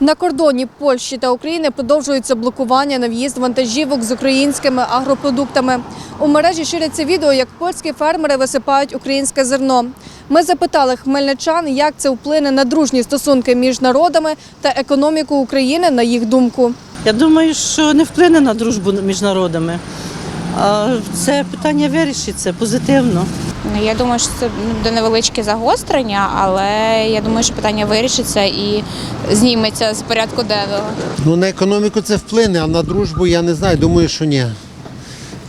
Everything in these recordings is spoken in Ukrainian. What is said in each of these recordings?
На кордоні Польщі та України продовжується блокування на в'їзд вантажівок з українськими агропродуктами. У мережі ширяться відео, як польські фермери висипають українське зерно. Ми запитали хмельничан, як це вплине на дружні стосунки між народами та економіку України, на їх думку. Я думаю, що не вплине на дружбу між народами. А це питання вирішиться позитивно. Ну, Я думаю, що це буде невеличке загострення, але я думаю, що питання вирішиться і зніметься з порядку денного. Ну, на економіку це вплине, а на дружбу я не знаю, думаю, що ні.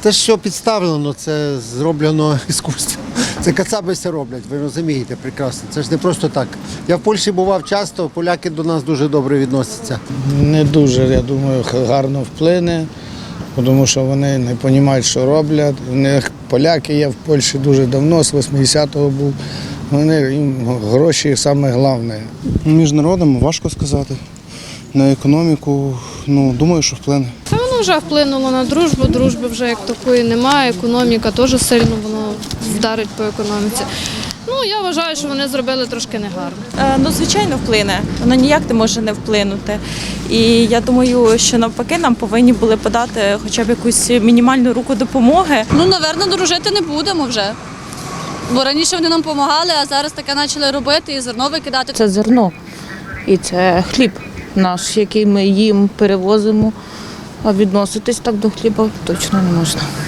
Те, що підставлено, це зроблено іскусством. Це кацаби все роблять, ви розумієте прекрасно. Це ж не просто так. Я в Польщі бував часто, поляки до нас дуже добре відносяться. Не дуже, я думаю, гарно вплине, тому що вони не розуміють, що роблять. У них поляки є в Польщі дуже давно, з 80-го був. Вони їм гроші саме головне. Між народами важко сказати. На економіку, ну, думаю, що вплине. Та воно вже вплинуло на дружбу, дружби вже як такої немає, економіка теж сильно воно вдарить по економіці. Ну, я вважаю, що вони зробили трошки негарно. Е, Ну, звичайно, вплине. Воно ніяк не може не вплинути. І я думаю, що навпаки нам повинні були подати хоча б якусь мінімальну руку допомоги. Ну, напевно, дружити не будемо вже. Бо раніше вони нам допомагали, а зараз таке почали робити і зерно викидати. Це зерно і це хліб наш, який ми їм перевозимо. А відноситись так до хліба точно не можна.